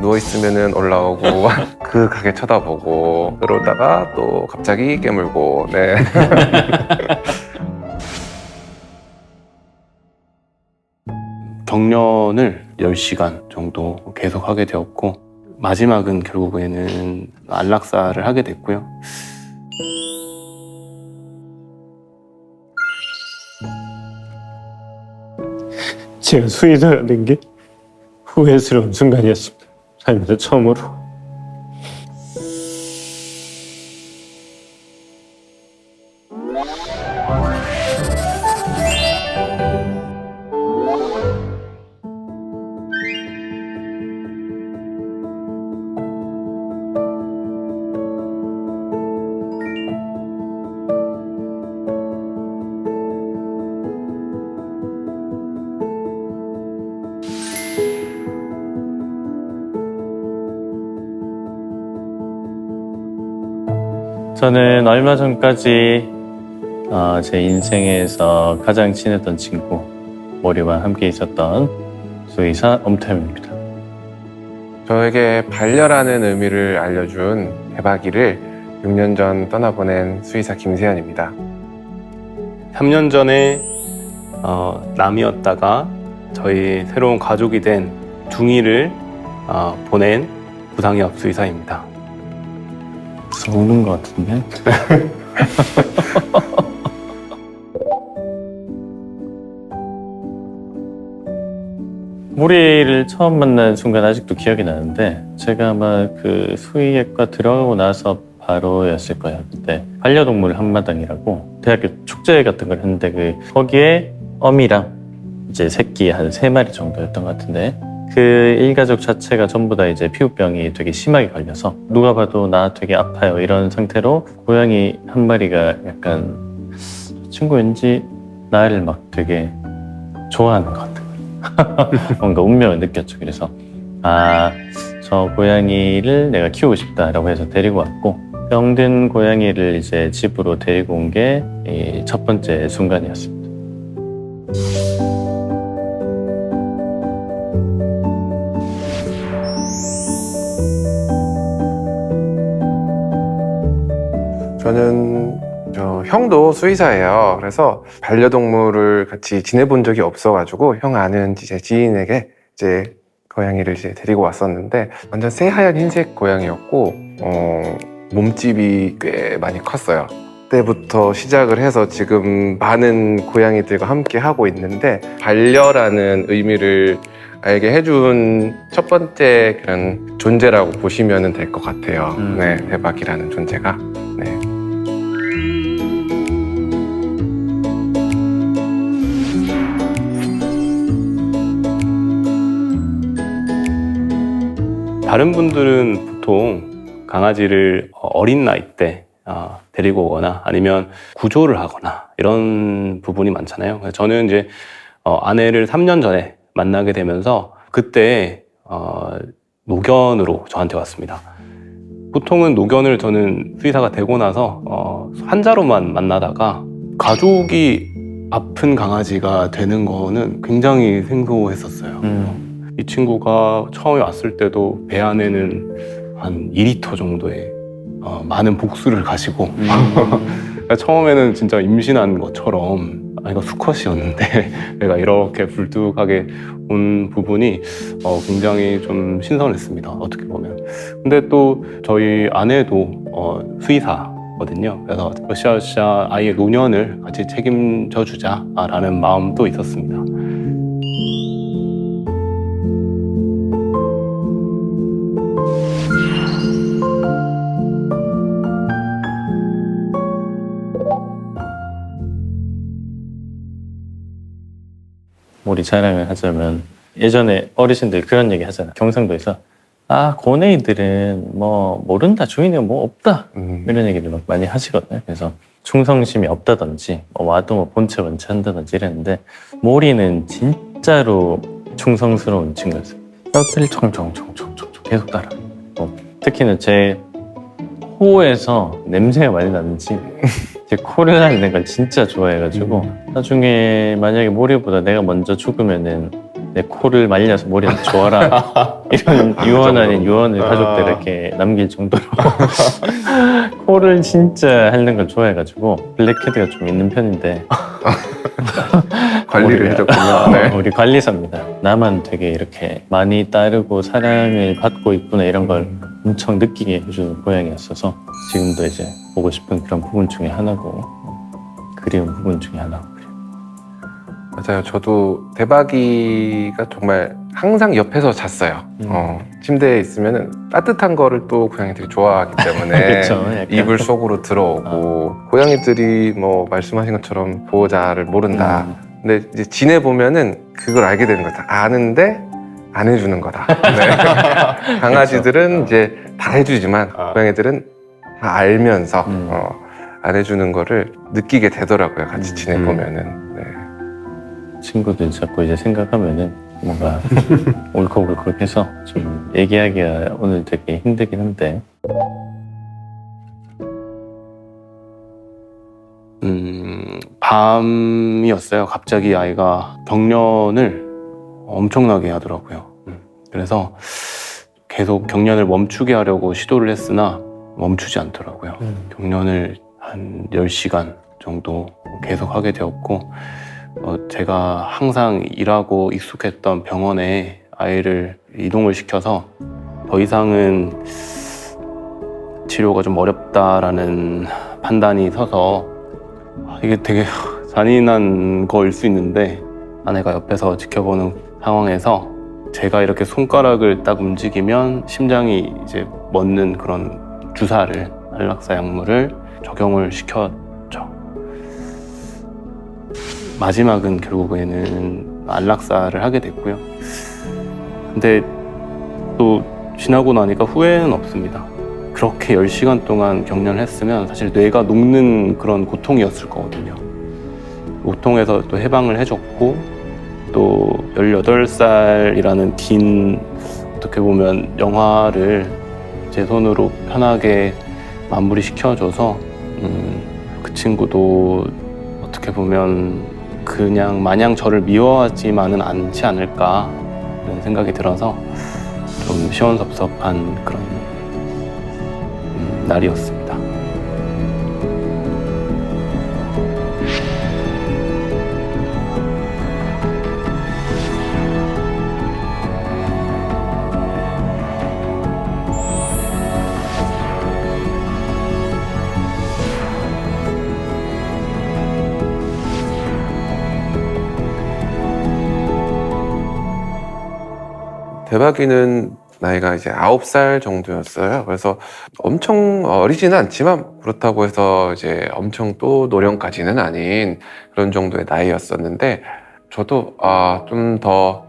누워 있으면은 올라오고 그 가게 쳐다보고 그러다가 또 갑자기 깨물고 네. 경련을 10시간 정도 계속 하게 되었고 마지막은 결국에는 안락사를 하게 됐고요. 제가 수의사가 된 게 후회스러운 순간이었습니다. 살면서 처음으 저는 얼마 전까지 어, 제 인생에서 가장 친했던 친구 모리와 함께 있었던 수의사 엄태입니다. 저에게 반려라는 의미를 알려준 대박이를 6년 전 떠나보낸 수의사 김세현입니다. 3년 전에 어, 남이었다가 저희 새로운 가족이 된 둥이를 어, 보낸 부상의학 수의사입니다. 우는 것 같은데? 모리를 처음 만난 순간 아직도 기억이 나는데 제가 아마 그 수의학과 들어가고 나서 바로였을 거예요. 그때 반려동물 한마당이라고 대학교 축제 같은 걸 했는데 그 거기에 어미랑 이제 새끼 한 세 마리 정도였던 것 같은데 그 일가족 자체가 전부 다 이제 피부병이 되게 심하게 걸려서 누가 봐도 나 되게 아파요 이런 상태로 고양이 한 마리가 약간 이 친구 왠지 나를 막 되게 좋아하는 것 거예요. 뭔가 운명을 느꼈죠. 그래서 아 저 고양이를 내가 키우고 싶다라고 해서 데리고 왔고 병든 고양이를 이제 집으로 데리고 온 게 첫 번째 순간이었습니다. 저는 저 형도 수의사예요. 그래서 반려동물을 같이 지내본 적이 없어가지고 형 아는 이제 지인에게 이제 고양이를 이제 데리고 왔었는데 완전 새하얀 흰색 고양이였고 어, 몸집이 꽤 많이 컸어요. 그때부터 시작을 해서 지금 많은 고양이들과 함께 하고 있는데 반려라는 의미를 알게 해준 첫 번째 그런 존재라고 보시면 될 것 같아요. 음. 네, 대박이라는 존재가. 네. 다른 분들은 보통 강아지를 어린 나이 때 어, 데리고 오거나 아니면 구조를 하거나 이런 부분이 많잖아요. 저는 이제 어, 아내를 3년 전에 만나게 되면서 그때 어, 노견으로 저한테 왔습니다. 보통은 노견을 저는 수의사가 되고 나서 어, 환자로만 만나다가 가족이 아픈 강아지가 되는 거는 굉장히 생소했었어요. 음. 이 친구가 처음에 왔을 때도 배 안에는 한 2리터 정도의 어, 많은 복수를 가지고 그러니까 처음에는 진짜 임신한 것처럼 아 이거 수컷이었는데 내가 이렇게 불뚝하게 온 부분이 어, 굉장히 좀 신선했습니다 어떻게 보면. 근데 또 저희 아내도 어, 수의사 거든요. 그래서 으쌰으쌰 아이의 노년을 같이 책임져 주자라는 마음도 있었습니다 우리 자랑을 하자면 예전에 어르신들 그런 얘기 하잖아. 경상도에서 아 고뇌이들은 뭐 모른다 주인이 뭐 없다 음. 이런 얘기를 막 많이 하시거든요. 그래서 충성심이 없다든지 뭐 와도 뭐 본체 원체 한다든지 이랬는데 모리는 진짜로 충성스러운 친구였어요. 뼈를 총총총총총 계속 따라. 뭐 특히는 제 코에서 냄새가 많이 나는지 제 코를 날리는 걸 진짜 좋아해가지고 나중에 만약에 모리보다 내가 먼저 죽으면은 내 코를 말려서 머리를 조아라 이런 유언 아닌 유언을 아. 가족들에게 남길 정도로 코를 진짜 하는 걸 좋아해가지고 블랙헤드가 좀 있는 편인데 관리를 해줬군요. 네. 우리 관리사입니다. 나만 되게 이렇게 많이 따르고 사랑을 받고 있구나 이런 걸 엄청 느끼게 해주는 고양이였어서 지금도 이제 보고 싶은 그런 부분 중에 하나고 그리운 부분 중에 하나고 그래요. 맞아요. 저도 대박이가 정말 항상 옆에서 잤어요. 음. 어, 침대에 있으면 따뜻한 거를 또 고양이들이 좋아하기 때문에. 약간. 이불 속으로 들어오고 고양이들이 뭐 말씀하신 것처럼 보호자를 모른다. 음. 근데 이제 지내 보면은 그걸 알게 되는 거다. 아는데 안 해주는 거다. 네. 강아지들은 이제 다 해주지만 아. 고양이들은 다 알면서 음. 어, 안 해주는 거를 느끼게 되더라고요. 같이 음. 지내 보면은. 네. 친구들 자꾸 이제 생각하면은 뭔가 울컥울컥해서 좀 얘기하기가 오늘 되게 힘들긴 한데 음, 밤이었어요. 갑자기 아이가 경련을 엄청나게 하더라고요. 음, 그래서 계속 경련을 멈추게 하려고 시도를 했으나 멈추지 않더라고요. 경련을 한 10시간 정도 계속 하게 되었고, 어, 제가 항상 일하고 익숙했던 병원에 아이를 이동을 시켜서 더 이상은 치료가 좀 어렵다라는 판단이 서서 아, 이게 되게 잔인한 거일 수 있는데 아내가 옆에서 지켜보는 상황에서 제가 이렇게 손가락을 딱 움직이면 심장이 이제 멎는 그런 주사를 안락사 약물을 적용을 시켰죠. 마지막은 결국에는 안락사를 하게 됐고요. 근데 또 지나고 나니까 후회는 없습니다. 그렇게 10시간 동안 경련을 했으면 사실 뇌가 녹는 그런 고통이었을 거거든요. 고통에서 또 해방을 해줬고 또 18살이라는 긴 어떻게 보면 영화를 제 손으로 편하게 마무리 시켜줘서 음, 그 친구도 어떻게 보면 그냥 마냥 저를 미워하지만은 않지 않을까 그런 생각이 들어서 좀 시원섭섭한 그런 음, 날이었습니다. 대박이는 나이가 이제 9살 정도였어요. 그래서 엄청 어리지는 않지만 그렇다고 해서 이제 엄청 또 노령까지는 아닌 그런 정도의 나이였었는데 저도 아, 좀 더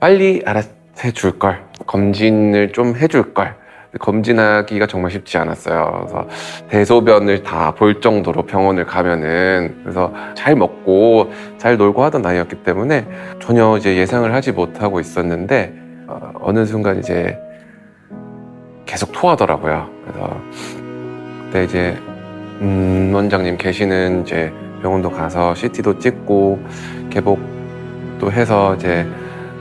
빨리 알아해 줄 걸. 검진을 좀 해줄 걸. 검진하기가 정말 쉽지 않았어요. 그래서 대소변을 다 볼 정도로 병원을 가면은 그래서 잘 먹고 잘 놀고 하던 나이였기 때문에 전혀 이제 예상을 하지 못하고 있었는데 어, 어느 순간 이제 계속 토하더라고요. 그래서 그때 이제 음, 원장님 계시는 이제 병원도 가서 CT도 찍고 개복도 해서 이제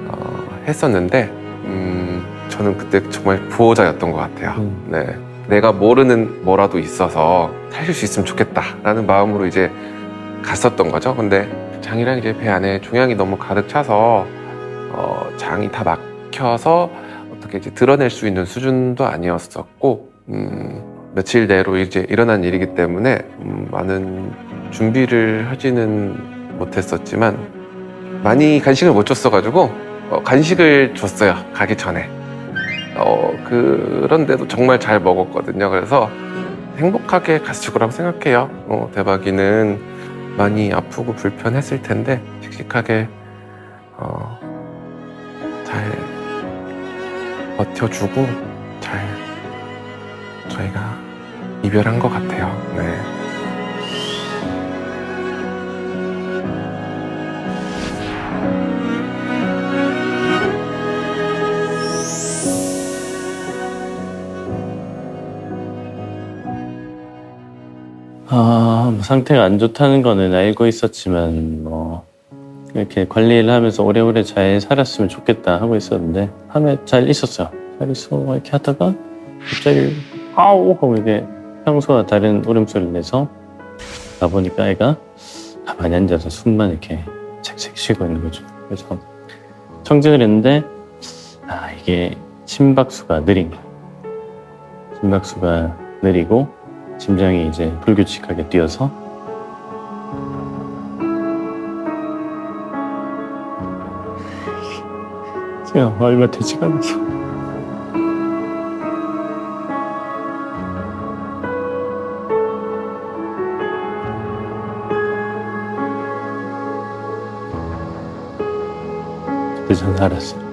어, 했었는데 음, 저는 그때 정말 부호자였던 것 같아요. 음. 네, 내가 모르는 뭐라도 있어서 살릴 수 있으면 좋겠다라는 마음으로 이제 갔었던 거죠. 근데 장이랑 이제 배 안에 종양이 너무 가득 차서 어, 장이 다 막 혀서 어떻게 이제 드러낼 수 있는 수준도 아니었었고 음, 며칠 내로 이제 일어난 일이기 때문에 음, 많은 준비를 하지는 못했었지만 많이 간식을 못 줬어가지고 어, 간식을 줬어요 가기 전에. 어, 그런데도 정말 잘 먹었거든요. 그래서 행복하게 갔을 거라고 생각해요. 어, 대박이는 많이 아프고 불편했을 텐데 씩씩하게 어, 잘 버텨주고 잘 저희가 이별한 것 같아요. 네. 아, 뭐 상태가 안 좋다는 거는 알고 있었지만 뭐 이렇게 관리를 하면서 오래오래 잘 살았으면 좋겠다 하고 있었는데 밤에 잘 있었어요. 잘 있어 이렇게 하다가 갑자기 아우 하고 이게 평소와 다른 울음소리를 내서 가보니까 애가 가만히 앉아서 숨만 이렇게 책책 쉬고 있는 거죠. 그래서 청진을 했는데 아 이게 심박수가 느린 거예요. 심박수가 느리고 심장이 이제 불규칙하게 뛰어서 제가 얼마 되지가 않아서 그때 저는 알았어요.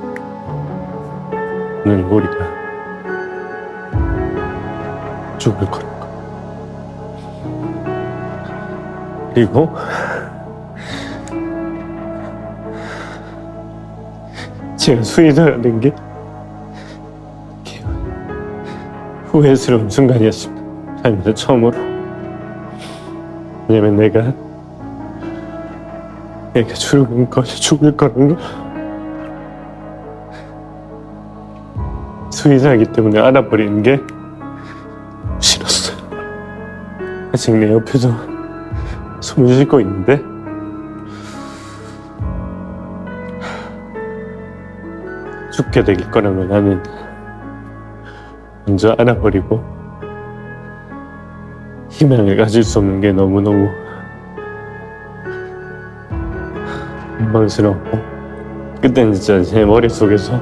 오늘 우리가 죽을 거라고. 그리고 제가 된게 후회스러운 순간이었습니다. 살면서 처음으로. 왜냐면 내가 내가 죽을 거 죽을 거라는 걸 수의사이기 때문에 알아버리는 게 싫었어요. 아직 내 옆에서 숨을 쉬고 있는데 죽게 될 거라는 걸 나는 먼저 알아버리고 희망을 가질 수 없는 게 너무너무 원망스럽고 그때는 진짜 제 머릿속에서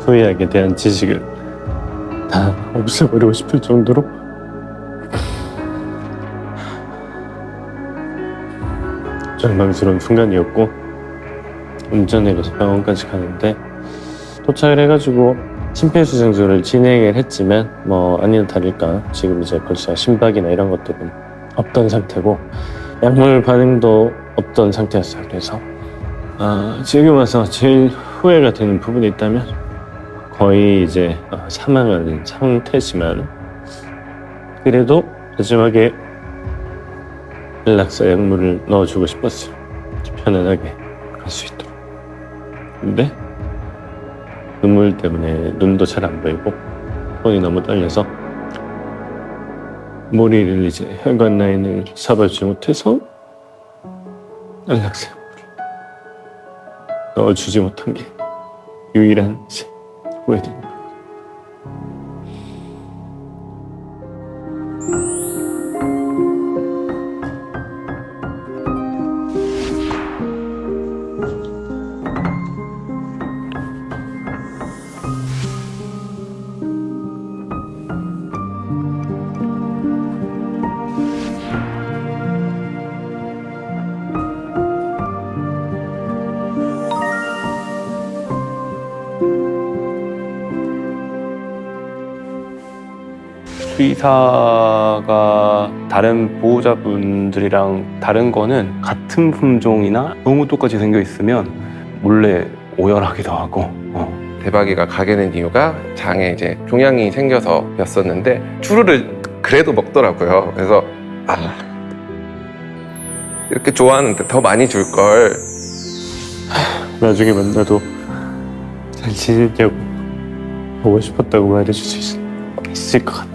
소희에게 대한 지식을 다 없애버리고 싶을 정도로 절망스러운 순간이었고 운전을 해서 병원까지 가는데 도착을 해가지고 심폐소생술을 진행을 했지만 뭐 아니나 다를까 지금 이제 벌써 심박이나 이런 것들은 없던 상태고 약물 반응도 없던 상태였어요. 그래서 아, 지금 와서 제일 후회가 되는 부분이 있다면 거의 이제 어, 사망한 상태지만 그래도 마지막에 연락사 약물을 넣어주고 싶었어요. 편안하게 갈 수 있도록. 근데 눈물 때문에 눈도 잘 안 보이고 손이 너무 떨려서 머리를 이제 혈관 라인을 잡아주지 못해서 연락사 넣어주지 못한 게 유일한 후회됩니다. 수의사가 다른 보호자분들이랑 다른 거는 같은 품종이나 너무 똑같이 생겨 있으면 몰래 오열하기도 하고 어. 대박이가 가게 된 이유가 장에 이제 종양이 생겨서였었는데 추루를 그래도 먹더라고요. 그래서 아 이렇게 좋아하는데 더 많이 줄 걸. 나중에 만나도 잘 지냈냐고 보고 싶었다고 말해줄 수 있, 있을 것 같아요.